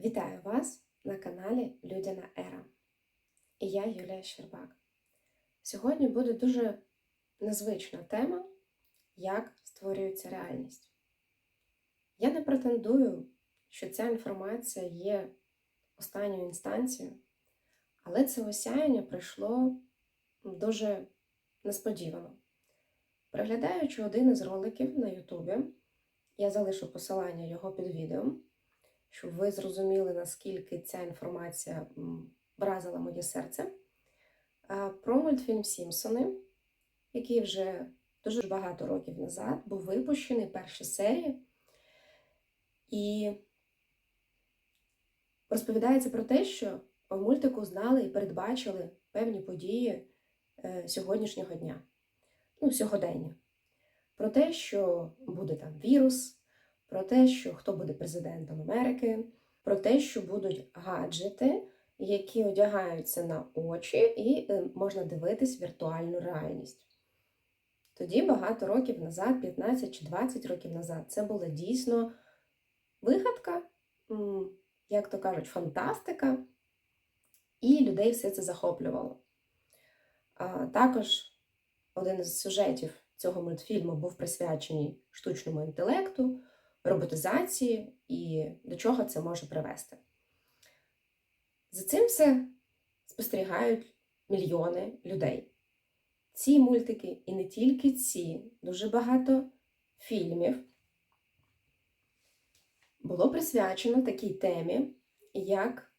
Вітаю вас на каналі Людяна Ера. І я Юлія Щербак. Сьогодні буде дуже незвична тема, як створюється реальність. Я не претендую, що ця інформація є останньою інстанцією, але це осяяння прийшло дуже несподівано. Переглядаючи один із роликів на Ютубі, я залишу посилання його під відео щоб ви зрозуміли, наскільки ця інформація вразила моє серце. Про мультфільм Сімпсони, який вже дуже багато років назад був випущений перші серії. І розповідається про те, що в мультику знали і передбачили певні події е, сьогоднішнього дня, ну, сьогодення. Про те, що буде там вірус, про те, що хто буде президентом Америки, про те, що будуть гаджети, які одягаються на очі, і е, можна дивитись віртуальну реальність. Тоді багато років назад, 15 чи 20 років назад, це була дійсно вигадка, як то кажуть, фантастика, і людей все це захоплювало. Також один із сюжетів цього мультфільму був присвячений штучному інтелекту роботизації і до чого це може привести. За цим все спостерігають мільйони людей. Ці мультики, і не тільки ці, дуже багато фільмів було присвячено такій темі, як,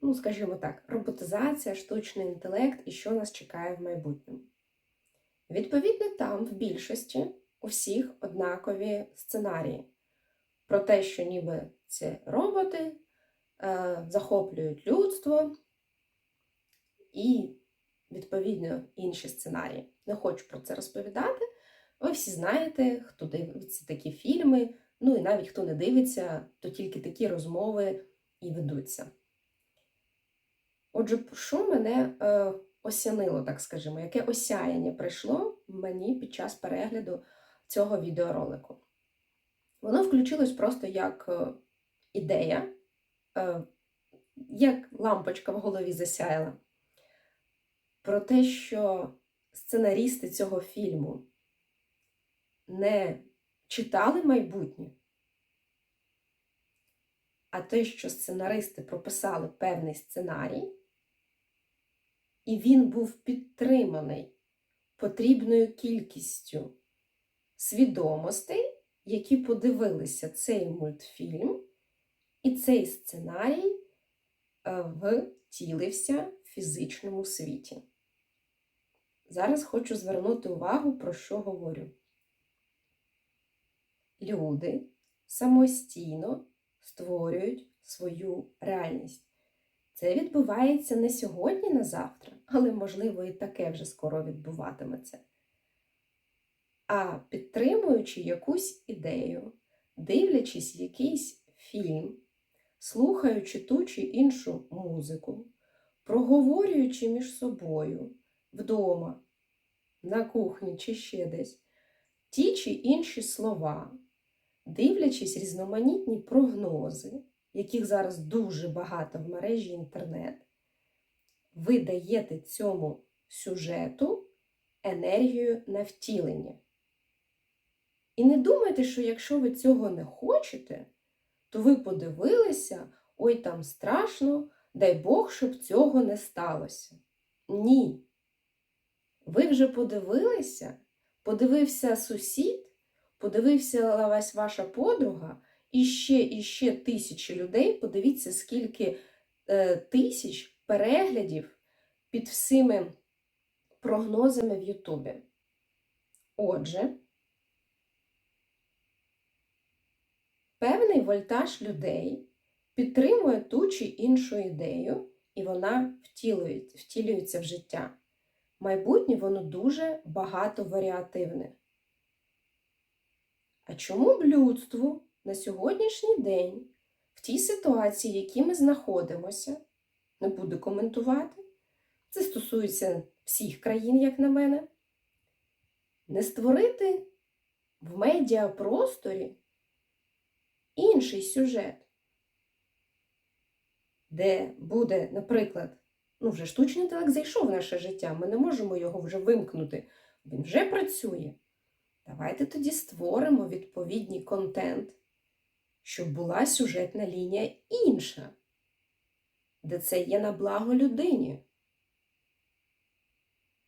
ну, скажімо так, роботизація, штучний інтелект і що нас чекає в майбутньому. Відповідно, там в більшості у всіх однакові сценарії. Про те, що ніби ці роботи е, захоплюють людство і, відповідно, інші сценарії. Не хочу про це розповідати. Ви всі знаєте, хто дивиться такі фільми, ну і навіть хто не дивиться, то тільки такі розмови і ведуться. Отже, що мене е, осянило, так скажімо, яке осяяння прийшло мені під час перегляду цього відеоролику. Воно включилось просто як е, ідея, е, як лампочка в голові засяяла. Про те, що сценарісти цього фільму не читали майбутнє, а те, що сценаристи прописали певний сценарій, і він був підтриманий потрібною кількістю свідомостей, які подивилися цей мультфільм, і цей сценарій е, втілився в фізичному світі. Зараз хочу звернути увагу, про що говорю. Люди самостійно створюють свою реальність. Це відбувається не сьогодні на завтра, але, можливо, і таке вже скоро відбуватиметься а підтримуючи якусь ідею, дивлячись якийсь фільм, слухаючи ту чи іншу музику, проговорюючи між собою вдома, на кухні чи ще десь, ті чи інші слова, дивлячись різноманітні прогнози, яких зараз дуже багато в мережі інтернет, ви даєте цьому сюжету енергію на втілення. І не думайте, що якщо ви цього не хочете, то ви подивилися, ой там страшно, дай Бог, щоб цього не сталося. Ні. Ви вже подивилися, подивився сусід, подивився вась ваша подруга, і ще і ще тисячі людей. Подивіться, скільки е, тисяч переглядів під всіми прогнозами в Ютубі. Отже, Певний вольтаж людей підтримує ту чи іншу ідею, і вона втілюється в життя. Майбутнє воно дуже багатоваріативне. А чому б людству на сьогоднішній день, в тій ситуації, в якій ми знаходимося, не буду коментувати, це стосується всіх країн, як на мене, не створити в медіапросторі інший сюжет. де буде, наприклад, ну вже штучний інтелект зайшов в наше життя, ми не можемо його вже вимкнути. Він вже працює. Давайте тоді створимо відповідний контент, щоб була сюжетна лінія інша, де це є на благо людині,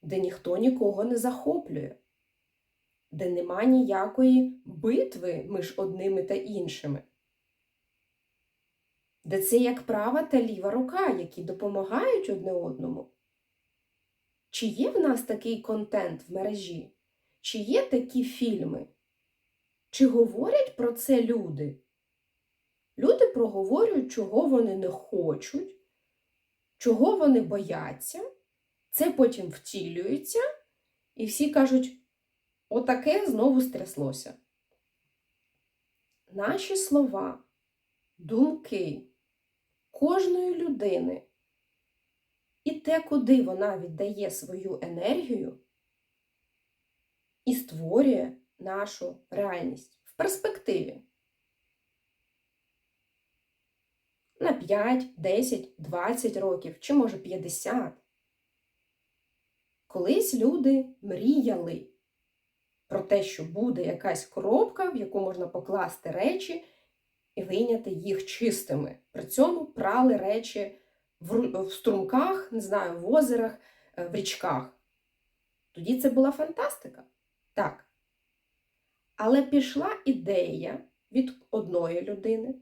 де ніхто нікого не захоплює, де нема ніякої битви між одними та іншими, де це як права та ліва рука, які допомагають одне одному. Чи є в нас такий контент в мережі? Чи є такі фільми? Чи говорять про це люди? Люди проговорюють, чого вони не хочуть, чого вони бояться, це потім втілюється, і всі кажуть, отаке знову стряслося. Наші слова, думки кожної людини і те, куди вона віддає свою енергію, і створює нашу реальність в перспективі. На 5, 10, 20 років, чи може 50. Колись люди мріяли про те, що буде якась коробка, в яку можна покласти речі і вийняти їх чистими. При цьому прали речі в, струмках, не знаю, в озерах, в річках. Тоді це була фантастика. Так. Але пішла ідея від одної людини.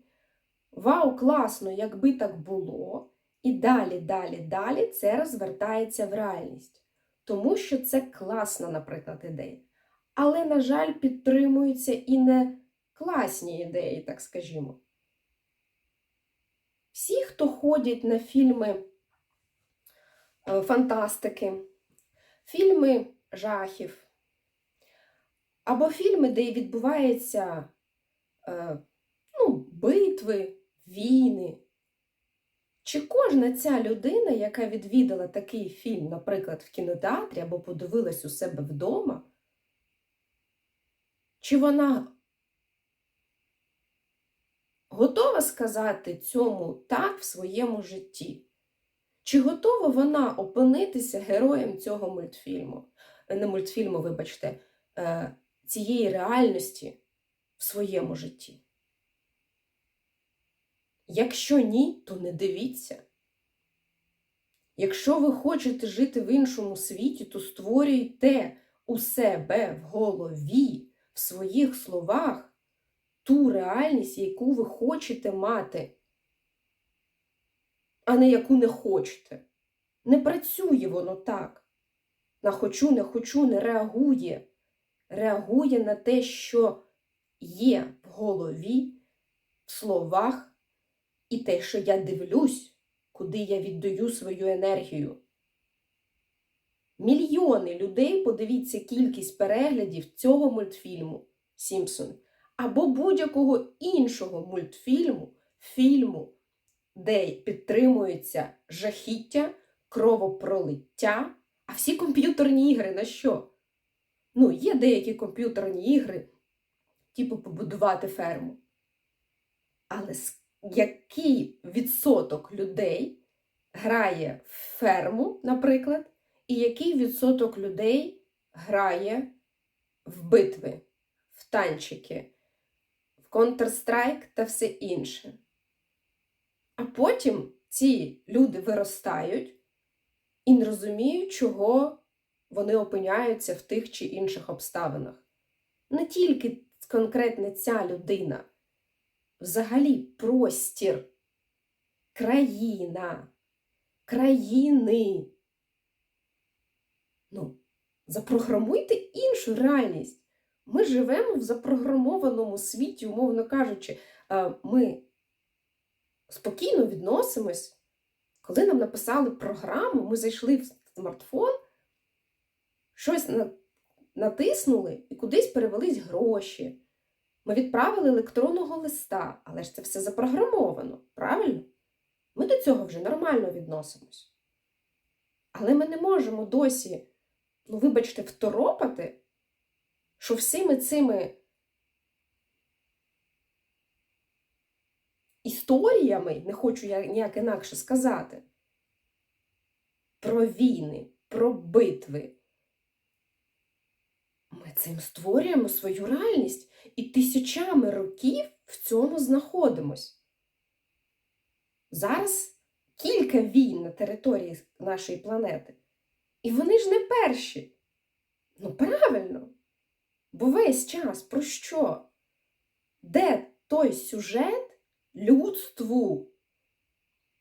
Вау, класно, якби так було. І далі, далі, далі це розвертається в реальність. Тому що це класна, наприклад, ідея. Але, на жаль, підтримуються і не класні ідеї, так скажімо. Всі, хто ходять на фільми е, фантастики, фільми жахів, або фільми, де відбуваються е, ну, битви, війни. Чи кожна ця людина, яка відвідала такий фільм, наприклад, в кінотеатрі або подивилась у себе вдома, чи вона готова сказати цьому так в своєму житті? Чи готова вона опинитися героєм цього мультфільму? Не мультфільму, вибачте, е, цієї реальності в своєму житті? Якщо ні, то не дивіться. Якщо ви хочете жити в іншому світі, то створюйте у себе в голові, в своїх словах ту реальність, яку ви хочете мати, а не яку не хочете. Не працює воно так. На хочу, не хочу, не реагує. Реагує на те, що є в голові, в словах, і те, що я дивлюсь, куди я віддаю свою енергію. Мільйони людей, подивіться кількість переглядів цього мультфільму Сімпсон, або будь-якого іншого мультфільму, фільму, де підтримується жахіття, кровопролиття, а всі комп'ютерні ігри на що? Ну, є деякі комп'ютерні ігри, типу побудувати ферму. Але який відсоток людей грає в ферму, наприклад, і який відсоток людей грає в битви, в танчики, в Counter-Strike та все інше. А потім ці люди виростають і не розуміють, чого вони опиняються в тих чи інших обставинах. Не тільки конкретно ця людина взагалі простір, країна, країни. Запрограмуйте іншу реальність. Ми живемо в запрограмованому світі, умовно кажучи, ми спокійно відносимось. Коли нам написали програму, ми зайшли в смартфон, щось натиснули і кудись перевелись гроші. Ми відправили електронного листа, але ж це все запрограмовано, правильно? Ми до цього вже нормально відносимось. Але ми не можемо досі, ну, вибачте, второпати, що всіми цими історіями, не хочу я ніяк інакше сказати, про війни, про битви. Ми цим створюємо свою реальність і тисячами років в цьому знаходимось. Зараз кілька війн на території нашої планети. І вони ж не перші. Ну, правильно. Бо весь час про що? Де той сюжет людству,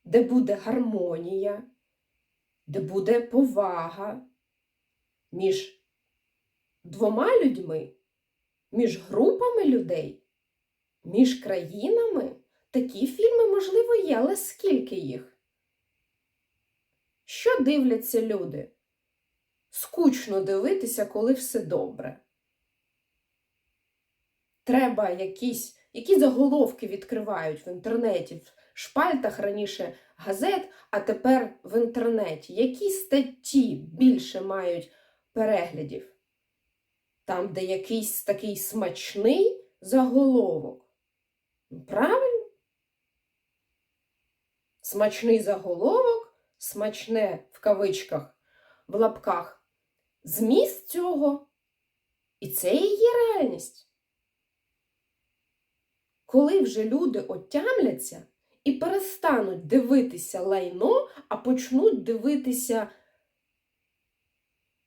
де буде гармонія, де буде повага між двома людьми, між групами людей, між країнами? Такі фільми, можливо, є, але скільки їх? Що дивляться люди? Скучно дивитися, коли все добре. Треба якісь, які заголовки відкривають в інтернеті, в шпальтах раніше газет, а тепер в інтернеті. Які статті більше мають переглядів? Там, де якийсь такий смачний заголовок. Ну, Правильно? Смачний заголовок, смачне в кавичках, в лапках. Зміст цього. І це і є реальність. Коли вже люди отямляться і перестануть дивитися лайно, а почнуть дивитися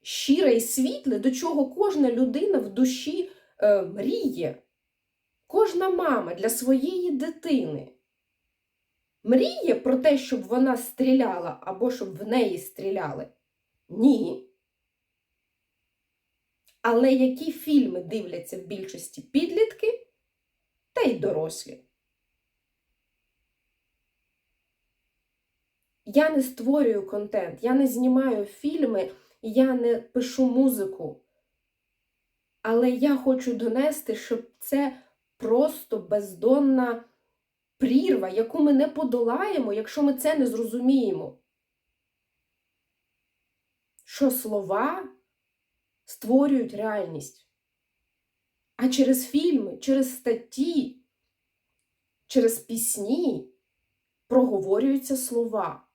щире і світле, до чого кожна людина в душі е, мріє, кожна мама для своєї дитини. Мріє про те, щоб вона стріляла або щоб в неї стріляли? Ні. Але які фільми дивляться в більшості підлітки та й дорослі? Я не створюю контент, я не знімаю фільми, я не пишу музику. Але я хочу донести, щоб це просто бездонна прірва, яку ми не подолаємо, якщо ми це не зрозуміємо. Що слова створюють реальність. А через фільми, через статті, через пісні проговорюються слова.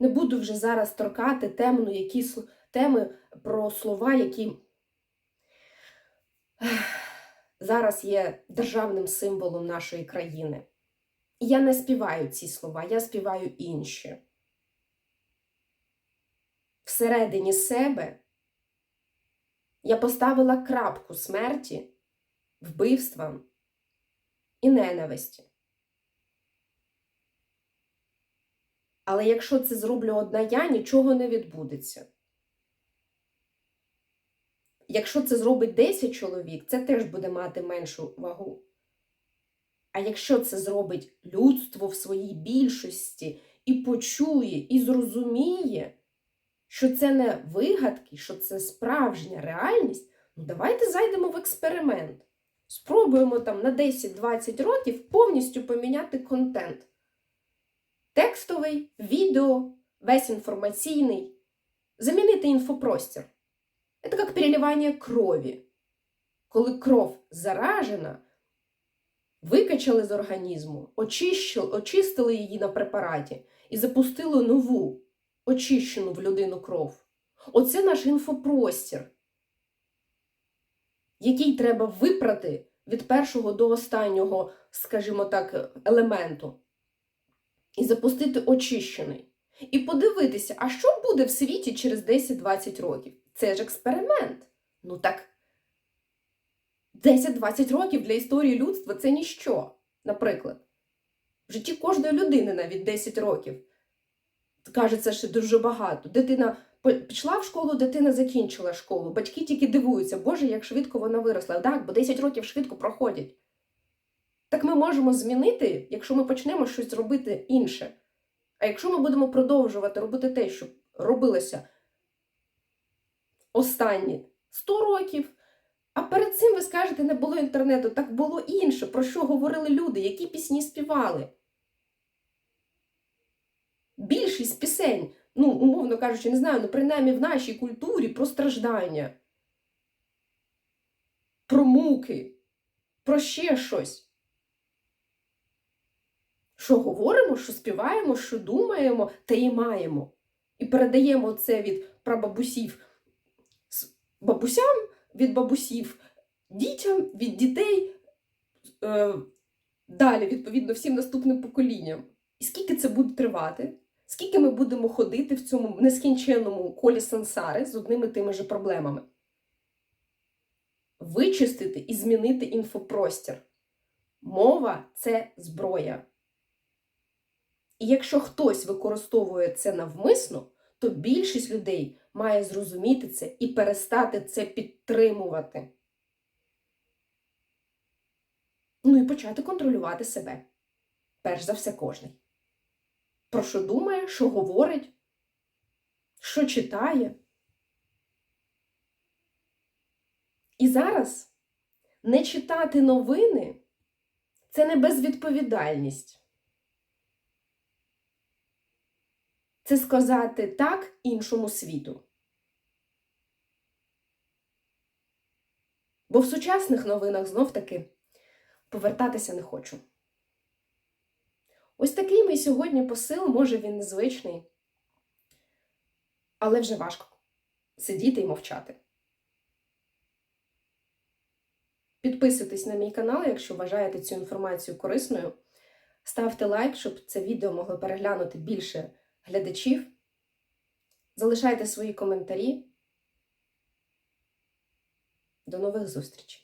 Не буду вже зараз торкати темну, які теми про слова, які зараз є державним символом нашої країни. І я не співаю ці слова, я співаю інші. Всередині себе я поставила крапку смерті, вбивствам і ненависті. Але якщо це зроблю одна я, нічого не відбудеться. Якщо це зробить 10 чоловік, це теж буде мати меншу вагу. А якщо це зробить людство в своїй більшості і почує, і зрозуміє, що це не вигадки, що це справжня реальність, ну давайте зайдемо в експеримент. Спробуємо там на 10-20 років повністю поміняти контент. Текстовий, відео, весь інформаційний. Замінити інфопростір. Це як переливання крові. Коли кров заражена, викачали з організму, очищили, очистили її на препараті і запустили нову, очищену в людину кров. Оце наш інфопростір, який треба випрати від першого до останнього, скажімо так, елементу. І запустити очищений. І подивитися, а що буде в світі через 10-20 років? Це ж експеримент. Ну так, 10-20 років для історії людства це ніщо. Наприклад, в житті кожної людини навіть 10 років. Кажеться, що дуже багато. Дитина пішла в школу, дитина закінчила школу. Батьки тільки дивуються, Боже, як швидко вона виросла. Так, бо 10 років швидко проходять. Так ми можемо змінити, якщо ми почнемо щось робити інше. А якщо ми будемо продовжувати робити те, що робилося останні 100 років, а перед цим ви скажете, не було інтернету, так було інше, про що говорили люди, які пісні співали. Більшість пісень, ну, умовно кажучи, не знаю, ну принаймні в нашій культурі про страждання, про муки, про ще щось. що говоримо, що співаємо, що думаємо, те і маємо. І передаємо це від прабабусів бабусям, від бабусів дітям, від дітей, е, далі, відповідно, всім наступним поколінням. І скільки це буде тривати? Скільки ми будемо ходити в цьому нескінченному колі сансари з одними тими же проблемами? Вичистити і змінити інфопростір. Мова це зброя. І якщо хтось використовує це навмисно, то більшість людей має зрозуміти це і перестати це підтримувати. Ну і почати контролювати себе. Перш за все, кожний. Про що думає, що говорить, що читає. І зараз не читати новини це не безвідповідальність. Це сказати так іншому світу. Бо в сучасних новинах знов таки повертатися не хочу. Ось такий мій сьогодні посил, може він незвичний, але вже важко сидіти і мовчати. Підписуйтесь на мій канал, якщо вважаєте цю інформацію корисною. Ставте лайк, щоб це відео могло переглянути більше глядачів. Залишайте свої коментарі. До нових зустрічей!